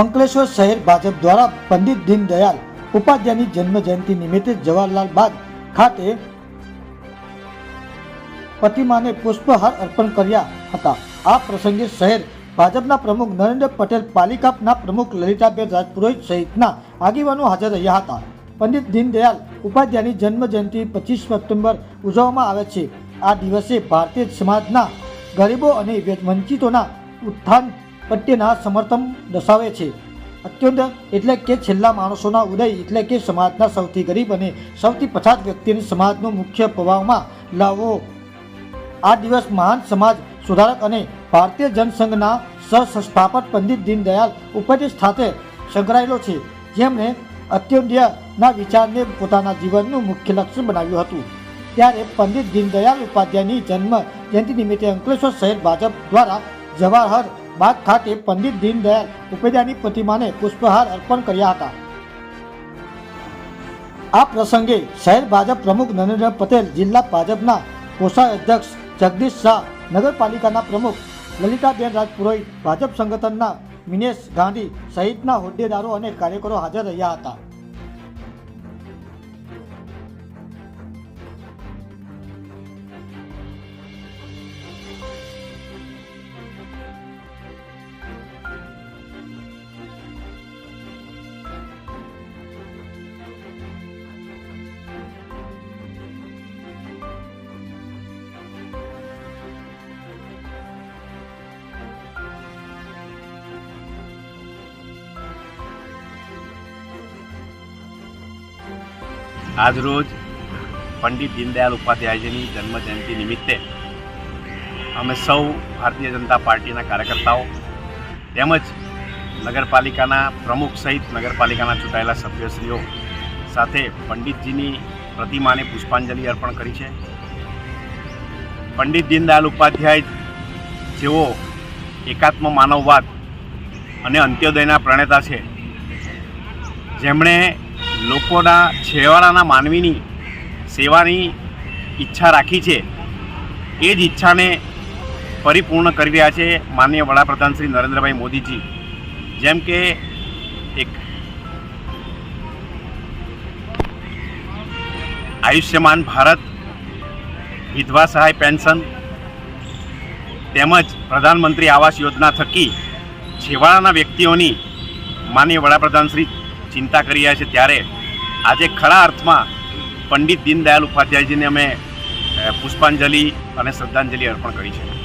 અંકલેશ્વર શહેર ભાજપ દ્વારા પંડિત દીનદયાલ ઉપાધ્યાયની જન્મ જયંતિ નિમિત્તે જવાહરલાલ બાગ ખાતે પ્રતિમાને પુષ્પહાર અર્પણ કર્યા હતા. આ પ્રસંગે શહેર ભાજપના પ્રમુખ નરેન્દ્ર પટેલ, પાલિકાના પ્રમુખ લલિતાબેન રાજપુરોહિત સહિતના આગેવાનો હાજર રહ્યા હતા. પંડિત દીનદયાલ ઉપાધ્યાયની જન્મ જયંતિ પચીસ સપ્ટેમ્બર ઉજવવામાં આવે છે. આ દિવસે ભારતીય સમાજના ગરીબો અને વંચિતોના ઉત્થાન પ્રત્યેના સમર્થન દર્શાવે છે. અત્યંત એટલે કે છેલ્લા માણસોના ઉદય એટલે કે સમાજના સૌથી ગરીબ અને સૌથી પછાત વ્યક્તિને સમાજનો મુખ્ય પ્રભાવમાં લાવવો આ દિવસ મહાન સમાજ સુધારક અને ભારતીય જનસંઘના સહસંસ્થાપક પંડિત દીનદયાલ ઉપદેશ સાથે સંકળાયેલો છે. જેમણે અત્યોદયના વિચારને પોતાના જીવનનું મુખ્ય લક્ષ્ય બનાવ્યું હતું. ત્યારે પંડિત દીનદયાલ ઉપાધ્યાયની જન્મ જયંતિ નિમિત્તે અંકલેશ્વર શહેર ભાજપ દ્વારા જવાહર બાગ ખાતે પંડિત દીનદયાળ ઉપેદાની પ્રતિમાને પુષ્પહાર અર્પણ કર્યા હતા. આ પ્રસંગે શહેર ભાજપ પ્રમુખ નરેન્દ્ર પટેલ, જિલ્લા ભાજપના કોષાધ્યક્ષ જગદીશ શાહ, નગરપાલિકાના પ્રમુખ લલિતાબેન રાજપુરોહિત, ભાજપ સંગઠનના મિનેશ ગાંધી સહિતના હોદ્દેદારો અને કાર્યકરો હાજર રહ્યા હતા. આજરોજ પંડિત દીનદયાલ ઉપાધ્યાયજીની જન્મ જયંતિ નિમિત્તે અમે સૌ ભારતીય જનતા પાર્ટીના કાર્યકર્તાઓ તેમજ નગરપાલિકાના પ્રમુખ સહિત નગરપાલિકાના ચૂંટાયેલા સભ્યશ્રીઓ સાથે પંડિતજીની પ્રતિમાને પુષ્પાંજલિ અર્પણ કરી છે. પંડિત દીનદયાલ ઉપાધ્યાય જેઓ એકાત્મ માનવવાદ અને અંત્યોદયના પ્રણેતા છે, જેમણે લોકોના છેવાડાના માનવીની સેવાની ઈચ્છા રાખી છે. એ જ ઈચ્છાને પરિપૂર્ણ કરી રહ્યા છે માનનીય વડાપ્રધાન શ્રી નરેન્દ્રભાઈ મોદીજી. જેમ કે એક આયુષ્યમાન ભારત, વિધવા સહાય પેન્શન તેમજ પ્રધાનમંત્રી આવાસ યોજના થકી છેવાડાના વ્યક્તિઓની માનનીય વડાપ્રધાન શ્રી ચિંતા કરી રહ્યા છે ત્યારે આજે ખરા અર્થમાં પંડિત દીનદયાલ ઉપાધ્યાયજીને અમે પુષ્પાંજલિ અને શ્રદ્ધાંજલિ અર્પણ કરી છે.